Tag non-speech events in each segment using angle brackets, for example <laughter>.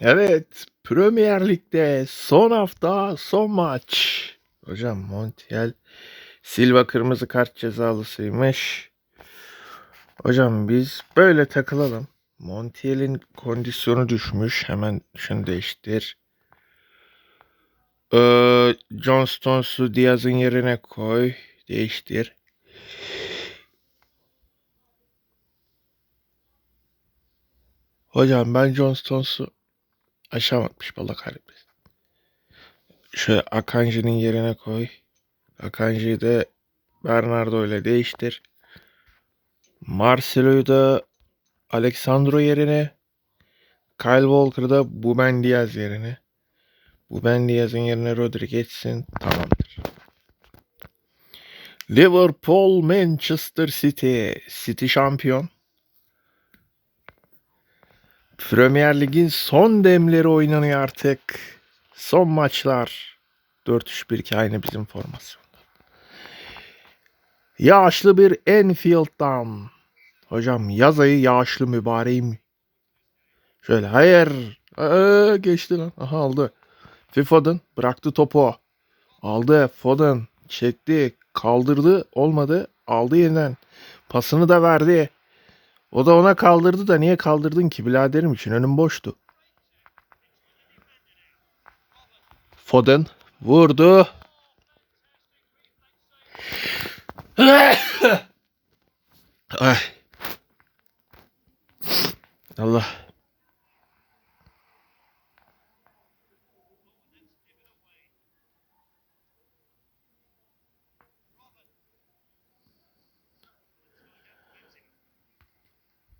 Evet, Premier Lig'de son hafta son maç. Hocam Montiel Silva kırmızı kart cezalısıymış. Hocam biz böyle takılalım. Montiel'in kondisyonu düşmüş. Hemen şunu değiştir. Ee, John Stones'u Diaz'ın yerine koy. Değiştir. Hocam ben John Stones'u aşağı atmış bala kahretmesin. Şöyle Akanji'nin yerine koy. Akanji'yi de Bernardo ile değiştir. Marcelo'yu da Alexandro yerine Kyle Walker'da Buben Diaz yerine. Buben Diaz'ın yerine Rodri geçsin. Tamamdır. Liverpool Manchester City. City şampiyon. Premier Lig'in son demleri oynanıyor artık. Son maçlar. 4-3-1-2 aynı bizim formasyonda. Yağışlı bir Enfield'dan. Hocam yaz ayı yağışlı mübareğim. Şöyle hayır. Aa, geçti lan. Aha aldı. Foden bıraktı topu. Aldı. Foden çekti. Kaldırdı. Olmadı. Aldı yeniden. Pasını da verdi. O da ona kaldırdı da niye kaldırdın ki biraderim için önüm boştu. Foden vurdu. Ay. Allah.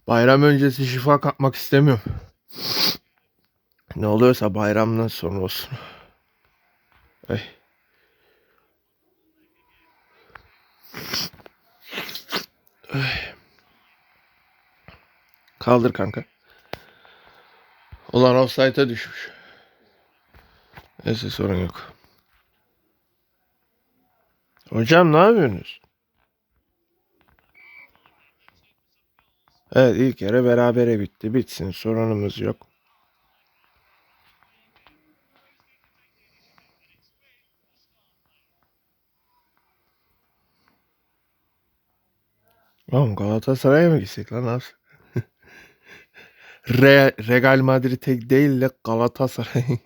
Bayram öncesi şifa kapmak istemiyorum. Ne oluyorsa bayramdan sonra olsun. Ay. Ay. Kaldır kanka. Ulan offside'a düşmüş. Neyse sorun yok. Hocam ne yapıyorsunuz? Evet ilk yarı berabere bitti. Bitsin sorunumuz yok. Oğlum Galatasaray'a mı gitsek lan abi? <laughs> Re Real Madrid'e değil de Galatasaray. <laughs>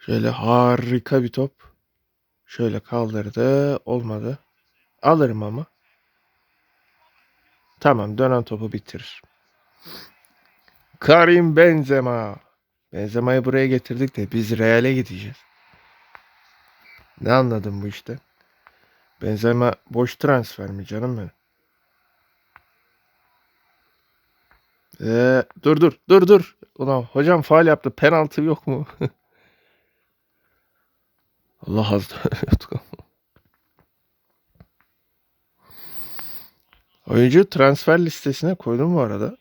Şöyle harika bir top. Şöyle kaldırdı. Olmadı. Alırım ama. Tamam dönen topu bitirir. Karim Benzema. Benzema'yı buraya getirdik de biz Real'e gideceğiz. Ne anladım bu işte? Benzema boş transfer mi canım benim? Ee, dur dur dur dur. Ulan hocam faal yaptı. Penaltı yok mu? <laughs> Allah azze. <laughs> Oyuncu transfer listesine koydum bu arada.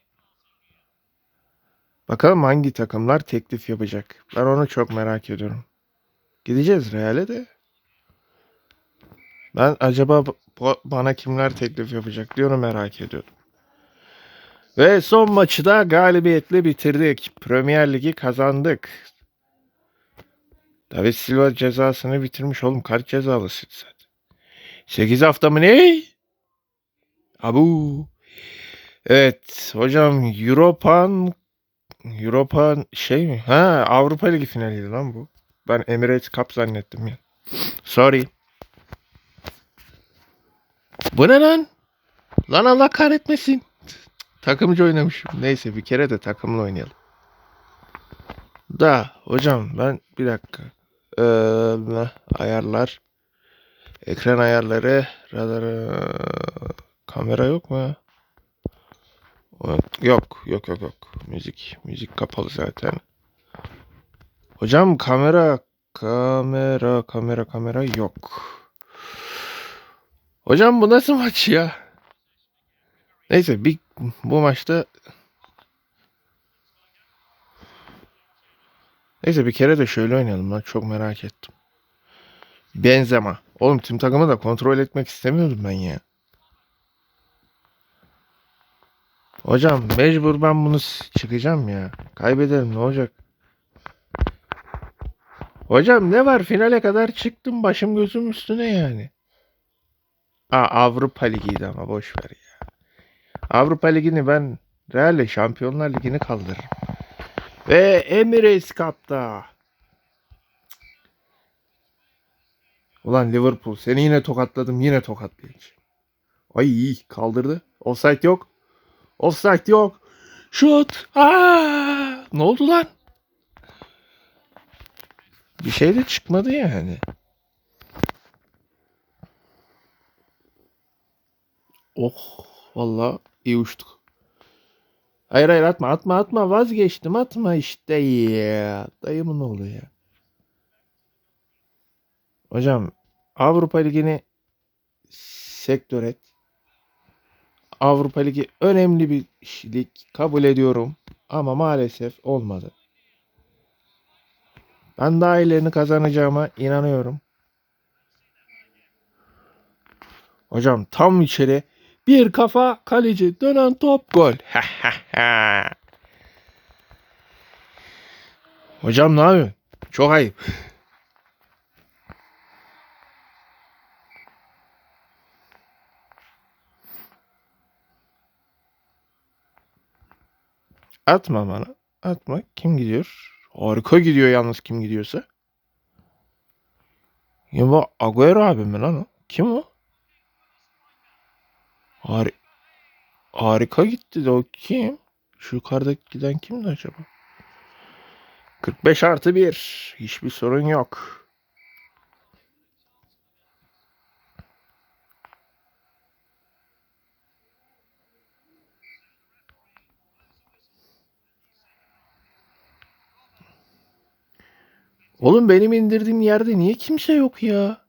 Bakalım hangi takımlar teklif yapacak. Ben onu çok merak ediyorum. Gideceğiz Real'e de. Ben acaba bana kimler teklif yapacak diye merak ediyorum. Ve son maçı da galibiyetle bitirdik. Premier Ligi kazandık. David Silva cezasını bitirmiş oğlum. Kart cezalısıydı zaten. 8 hafta mı ne? Abu. Evet hocam European European şey mi? Ha Avrupa Ligi finaliydi lan bu. Ben Emirates Cup zannettim ya. Sorry. Bu ne lan? Lan Allah kahretmesin. Takımcı oynamışım. Neyse bir kere de takımla oynayalım. Da hocam ben bir dakika. Ee, ayarlar. Ekran ayarları. Radar. Kamera yok mu ya? Yok. Yok yok yok. Müzik. Müzik kapalı zaten. Hocam kamera. Kamera. Kamera. Kamera yok. Hocam bu nasıl maç ya? Neyse bir bu maçta Neyse bir kere de şöyle oynayalım lan çok merak ettim. Benzema. Oğlum tüm takımı da kontrol etmek istemiyordum ben ya. Hocam mecbur ben bunu çıkacağım ya. Kaybederim ne olacak? Hocam ne var finale kadar çıktım başım gözüm üstüne yani. Aa, Avrupa Ligi'ydi ama boş ver ya. Avrupa Ligi'ni ben Real'le Şampiyonlar Ligi'ni kaldırırım. Ve Emirates Cup'ta. Ulan Liverpool seni yine tokatladım yine tokatlayacağım. Ay iyi kaldırdı. Offside yok. Offside yok. Şut. Aa! Ne oldu lan? Bir şey de çıkmadı yani. Oh vallahi iyi uçtuk. Hayır hayır atma atma atma vazgeçtim atma işte ya. Dayımın oğlu ya. Hocam Avrupa Ligi'ni sektör et. Avrupa Ligi önemli bir lig kabul ediyorum ama maalesef olmadı. Ben daha iyilerini kazanacağıma inanıyorum. Hocam tam içeri bir kafa kaleci dönen top gol. <laughs> Hocam ne yapıyorsun? Çok ayıp. Atma bana. Atma. Kim gidiyor? Harika gidiyor yalnız kim gidiyorsa. Ya bu Agüero abi mi lan o? Kim o? Har harika gitti de o kim? Şu yukarıdaki giden kimdi acaba? 45 artı 1. Hiçbir sorun yok. Oğlum benim indirdiğim yerde niye kimse yok ya?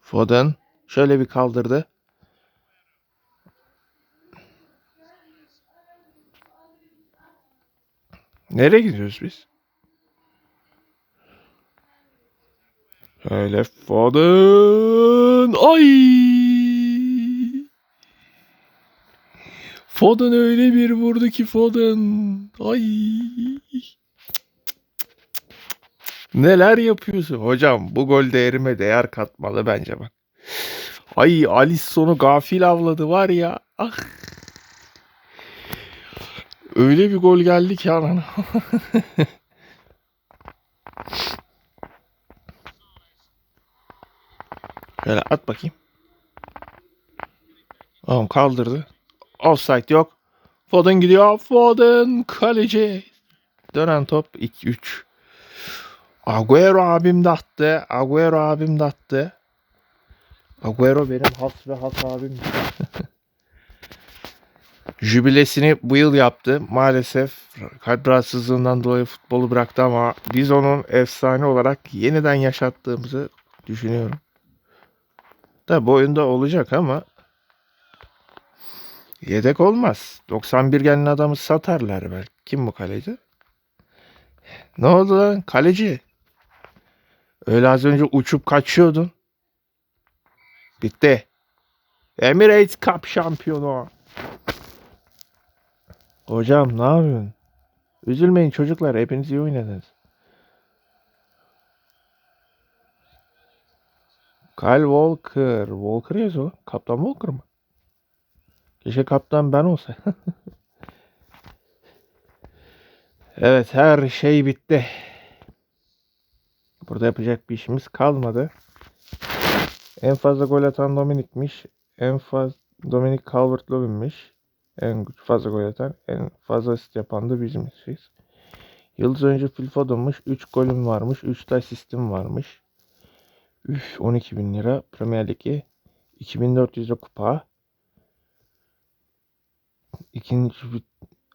Foden şöyle bir kaldırdı. Nereye gidiyoruz biz? Şöyle Foden. Ay! Foden öyle bir vurdu ki Foden. Ay! Neler yapıyorsun hocam? Bu gol değerime değer katmalı bence bak. Ay Alisson'u gafil avladı var ya. Ah. Öyle bir gol geldi ki anana. <laughs> Şöyle at bakayım. Tamam kaldırdı. Offside yok. Foden gidiyor. Foden kaleci. Dönen top 2-3. Agüero abim de attı. Agüero abim de attı. Agüero benim has ve has abim. <laughs> Jübilesini bu yıl yaptı. Maalesef kalp rahatsızlığından dolayı futbolu bıraktı ama biz onun efsane olarak yeniden yaşattığımızı düşünüyorum. Tabi oyunda olacak ama yedek olmaz. 91 gelen adamı satarlar belki. Kim bu kaleci? Ne oldu lan? Kaleci. Öyle az önce uçup kaçıyordun. Bitti. Emirates Cup şampiyonu. Hocam ne yapıyorsun? Üzülmeyin çocuklar. Hepiniz iyi oynadınız. Kyle Walker. Walker yazıyor. Kaptan Walker mı? Keşke kaptan ben olsa. <laughs> evet her şey bitti. Burada yapacak bir işimiz kalmadı. En fazla gol atan Dominik'miş. En fazla Dominic Calvert-Lewin'miş. En fazla gol atan, en fazla asist yapan da bizmişiz. Yıldız önce Phil Foden'mış. 3 golüm varmış. 3 de asistim varmış. Üf 12 bin lira. Premier Ligi. 2400 de kupa. İkinci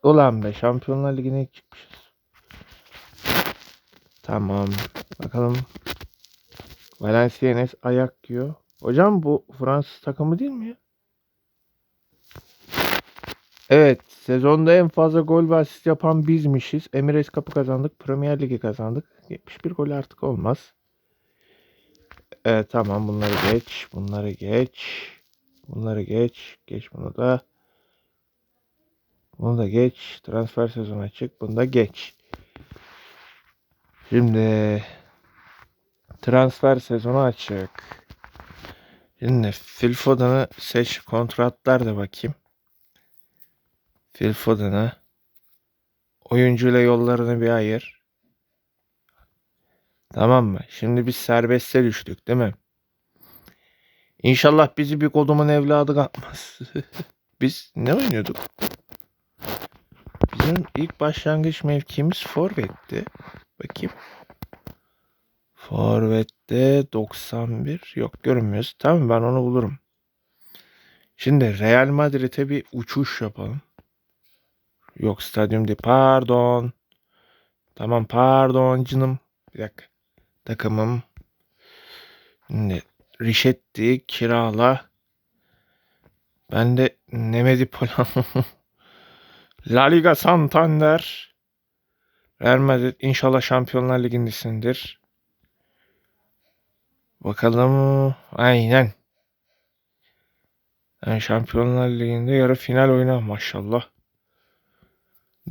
Ulan be Şampiyonlar Ligi'ne çıkmışız. Tamam. Bakalım. Valenciennes ayak yiyor. Hocam bu Fransız takımı değil mi ya? Evet. Sezonda en fazla gol ve asist yapan bizmişiz. Emirates Cup'ı kazandık. Premier Ligi kazandık. 71 gol artık olmaz. Evet tamam bunları geç. Bunları geç. Bunları geç. Geç bunu da. Bunu da geç. Transfer sezonu açık. Bunu da geç. Şimdi transfer sezonu açık. Şimdi Phil Foden'ı seç kontratlar da bakayım. Phil Foden'ı oyuncuyla yollarını bir ayır. Tamam mı? Şimdi biz serbeste düştük değil mi? İnşallah bizi bir kodumun evladı kapmaz. <laughs> biz ne oynuyorduk? Bizim ilk başlangıç mevkimiz forvetti. Bakayım. Forvet'te 91 yok görünmüyoruz. Tamam ben onu bulurum. Şimdi Real Madrid'e bir uçuş yapalım. Yok stadyum değil. Pardon. Tamam pardon canım. Bir dakika. Takımım. Şimdi Rişetti kirala. Ben de Nemedi Polan. <laughs> La Liga Santander. Real Madrid inşallah Şampiyonlar Ligi'ndesindir. Bakalım. Aynen. Yani Şampiyonlar Ligi'nde yarı final oyna maşallah.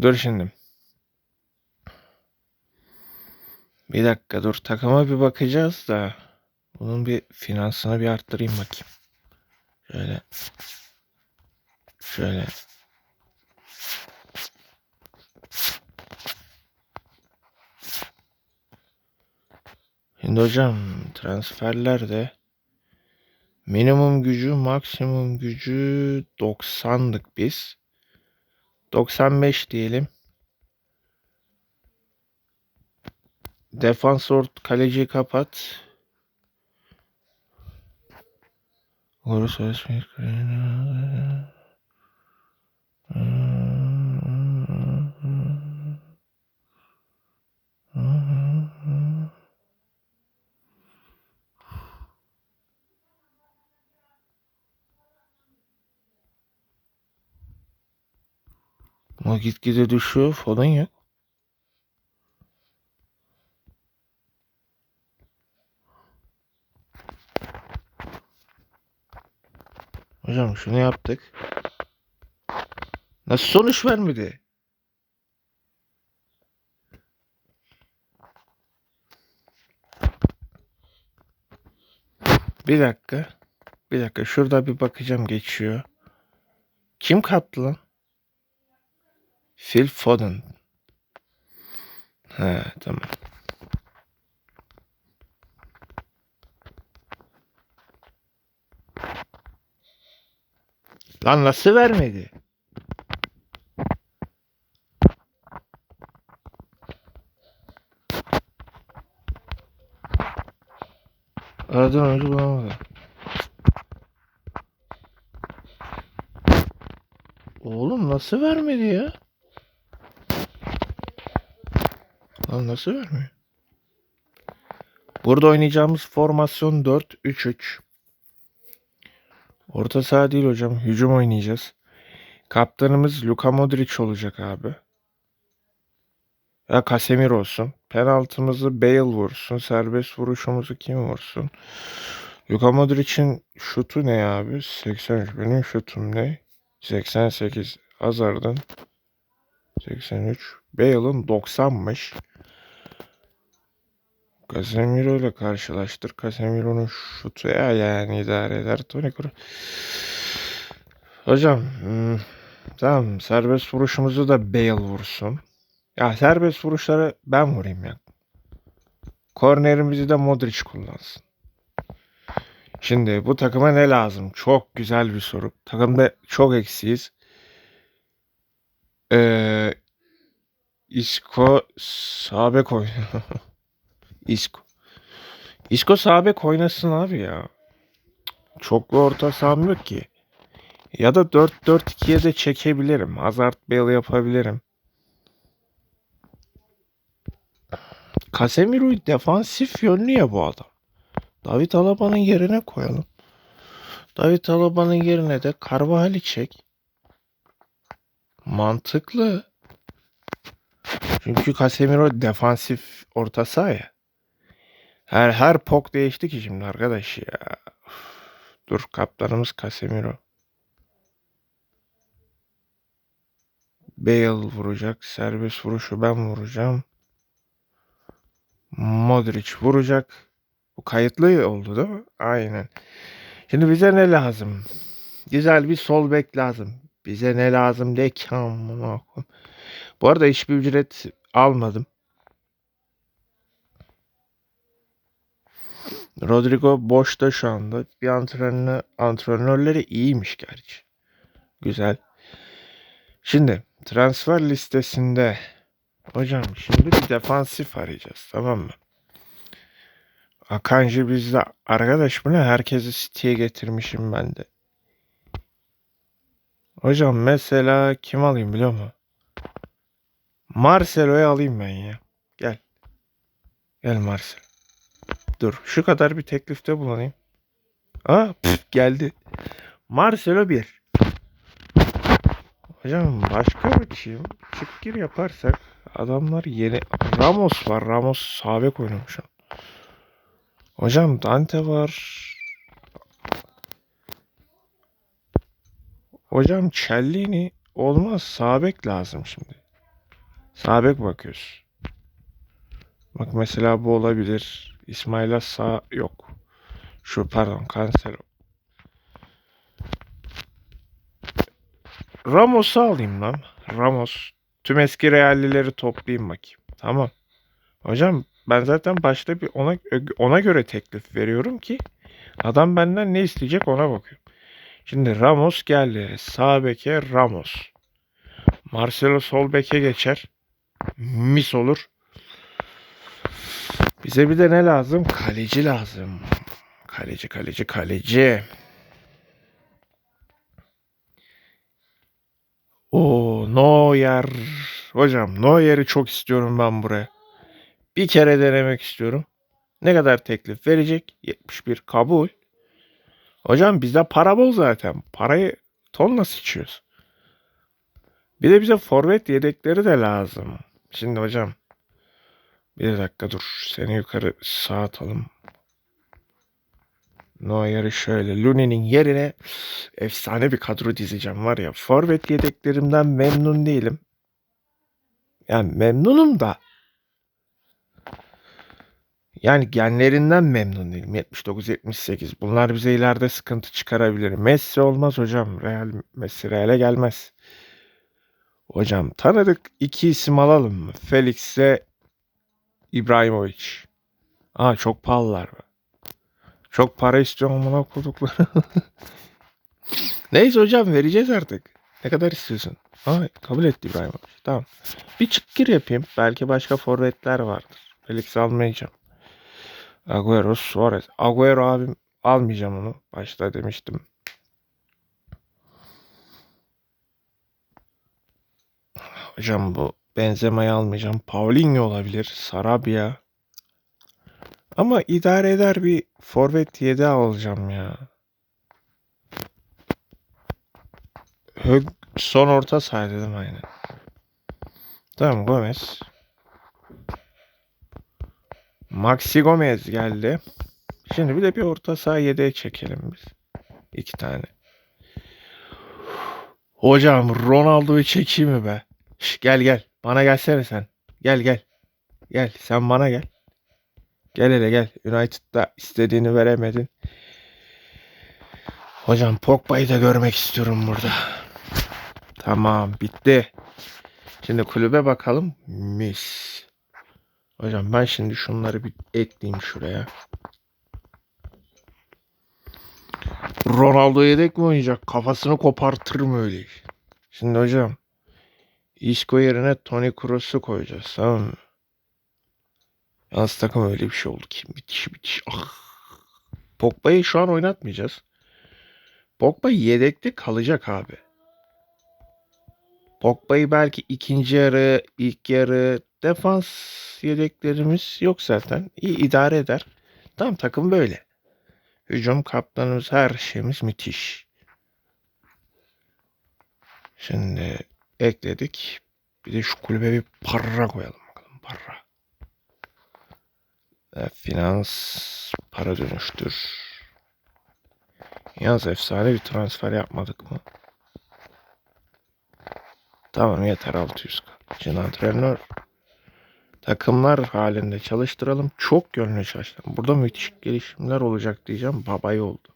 Dur şimdi. Bir dakika dur takıma bir bakacağız da bunun bir finansını bir arttırayım bakayım. Şöyle. Şöyle. Şimdi hocam transferlerde minimum gücü maksimum gücü 90'dık biz. 95 diyelim. Defans ort kaleciyi kapat. Söylesmeyiz. O gitgide düşüyor falan yok. Hocam şunu yaptık. Nasıl sonuç vermedi? Bir dakika. Bir dakika. Şurada bir bakacağım geçiyor. Kim kaptı lan? Phil Foden. He tamam. Lan nasıl vermedi? Aradan önce bulamadı. Oğlum nasıl vermedi ya? Lan nasıl vermiyor? Burada oynayacağımız formasyon 4-3-3. Orta saha değil hocam. Hücum oynayacağız. Kaptanımız Luka Modric olacak abi. Ya Casemiro olsun. Penaltımızı Bale vursun. Serbest vuruşumuzu kim vursun? Luka Modric'in şutu ne abi? 83. Benim şutum ne? 88. Hazard'ın 83. Bale'ın 90'mış. Casemiro ile karşılaştır. Casemiro'nun şutu ya yani idare eder. Toni Kroos. Hocam hmm, tamam serbest vuruşumuzu da Bale vursun. Ya serbest vuruşları ben vurayım ya. Kornerimizi de Modric kullansın. Şimdi bu takıma ne lazım? Çok güzel bir soru. Takımda çok eksiyiz. Ee, Isco sağ oynuyor. <laughs> Isco. Isco sağ bek oynasın abi ya. Çoklu orta saham yok ki. Ya da 4-4-2'ye de çekebilirim. Hazard Bale yapabilirim. Casemiro'yu defansif yönlü ya bu adam. David Alaba'nın yerine koyalım. David Alaba'nın yerine de Carvajal'i çek. Mantıklı. Çünkü Casemiro defansif orta saha ya. Her her pok değişti ki şimdi arkadaş ya. Dur kaptanımız Casemiro. Bale vuracak. Serbest vuruşu ben vuracağım. Modric vuracak. Bu kayıtlı oldu değil mi? Aynen. Şimdi bize ne lazım? Güzel bir sol bek lazım. Bize ne lazım de ki amına. Bu arada hiçbir ücret almadım. Rodrigo boşta şu anda. Bir antrenör, antrenörleri iyiymiş gerçi. Güzel. Şimdi transfer listesinde hocam şimdi bir defansif arayacağız tamam mı? Akanji bizde. Arkadaş bu ne? Herkesi City'ye getirmişim ben de. Hocam mesela kim alayım biliyor musun? Marcelo'yu alayım ben ya. Gel. Gel Marcelo. Dur şu kadar bir teklifte bulunayım. Aa püf, geldi. Marcelo 1. Hocam başka bir kim? Çık gir yaparsak adamlar yeni Ramos var. Ramos sağ bek oynamış. Hocam Dante var. Hocam Cellini olmaz. Sağ bek lazım şimdi. Sağ bek bakıyoruz. Bak mesela bu olabilir. İsmail'a sağ yok. Şu pardon Cancelo. Ramos'u alayım lan. Ramos. Tüm eski reallileri toplayayım bakayım. Tamam. Hocam ben zaten başta bir ona ona göre teklif veriyorum ki adam benden ne isteyecek ona bakıyorum. Şimdi Ramos geldi. Sağ beke Ramos. Marcelo sol beke geçer. Mis olur. Bize bir de ne lazım? Kaleci lazım. Kaleci, kaleci, kaleci. O Neuer. Hocam Neuer'i çok istiyorum ben buraya. Bir kere denemek istiyorum. Ne kadar teklif verecek? 71 kabul. Hocam bizde para bol zaten. Parayı tonla sıçıyoruz. Bir de bize forvet yedekleri de lazım. Şimdi hocam bir dakika dur. Seni yukarı sağ atalım. Neuer'i şöyle. Lune'nin yerine efsane bir kadro dizeceğim var ya. Forvet yedeklerimden memnun değilim. Yani memnunum da. Yani genlerinden memnun değilim. 79-78. Bunlar bize ileride sıkıntı çıkarabilir. Messi olmaz hocam. Real Messi Real'e gelmez. Hocam tanıdık iki isim alalım mı? Felix'e İbrahimovic. Aa çok pahalılar. Çok para istiyorum amına koydukları. <laughs> Neyse hocam vereceğiz artık. Ne kadar istiyorsun? Aa kabul etti İbrahimovic. Tamam. Bir çık gir yapayım. Belki başka forvetler vardır. Felix almayacağım. Agüero, Suarez. Agüero abim almayacağım onu. Başta demiştim. Hocam bu Benzema'yı almayacağım. Paulinho olabilir. Sarabia. Ama idare eder bir forvet 7 alacağım ya. Hög son orta saha dedim aynen. Tamam Gomez. Maxi Gomez geldi. Şimdi bir de bir orta saha 7'ye çekelim biz. İki tane. Hocam Ronaldo'yu çekeyim mi be? Şş, gel gel. Bana gelsene sen. Gel gel. Gel sen bana gel. Gel hele gel. United'da istediğini veremedin. Hocam Pogba'yı da görmek istiyorum burada. Tamam bitti. Şimdi kulübe bakalım. Mis. Hocam ben şimdi şunları bir ekleyeyim şuraya. Ronaldo yedek mi oynayacak? Kafasını kopartır mı öyle? Şimdi hocam Isco yerine Toni Kroos'u koyacağız tamam mı? Yalnız takım öyle bir şey oldu ki. Müthiş müthiş. Ah. Pogba'yı şu an oynatmayacağız. Pogba yedekte kalacak abi. Pogba'yı belki ikinci yarı, ilk yarı defans yedeklerimiz yok zaten. İyi idare eder. Tam takım böyle. Hücum kaptanımız her şeyimiz müthiş. Şimdi ekledik. Bir de şu kulübe bir para koyalım bakalım. Para. E, finans para dönüştür. Yalnız efsane bir transfer yapmadık mı? Tamam yeter 600 Cin antrenör. Takımlar halinde çalıştıralım. Çok gönlü çalıştıralım. Burada müthiş gelişimler olacak diyeceğim. Babayı oldu.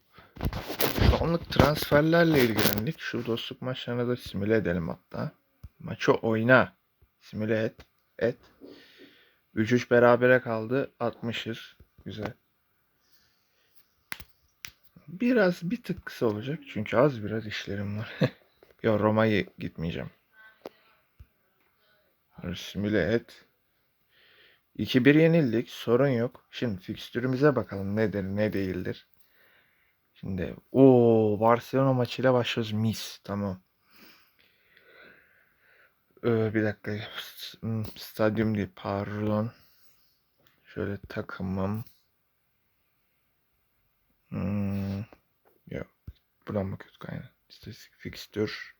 Şu anlık transferlerle ilgilendik. Şu dostluk maçlarını da simüle edelim hatta. Maçı oyna. Simüle et. Et. 3-3 berabere kaldı. 60'ız. Güzel. Biraz bir tık kısa olacak. Çünkü az biraz işlerim var. <laughs> Yo Roma'yı gitmeyeceğim. Simüle et. 2-1 yenildik. Sorun yok. Şimdi fikstürümüze bakalım nedir ne değildir. Şimdi o Barcelona maçıyla başlıyoruz. Mis. Tamam. Ee, bir dakika. Stadyum değil. Pardon. Şöyle takımım. Hmm. Yok. Buradan bakıyorduk aynen. İstatistik fikstür.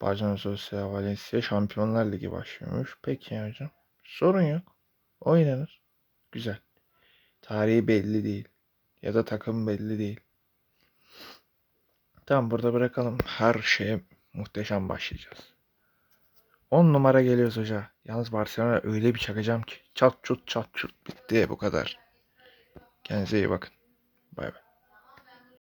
Barcelona Sosyal Valencia Şampiyonlar Ligi başlıyormuş. Peki hocam. Sorun yok. Oynanır. Güzel. Tarihi belli değil. Ya da takım belli değil. Tamam burada bırakalım. Her şeye muhteşem başlayacağız. 10 numara geliyoruz hoca. Yalnız Barcelona öyle bir çakacağım ki. Çat çut çat çut bitti bu kadar. Kendinize iyi bakın. Bay bay.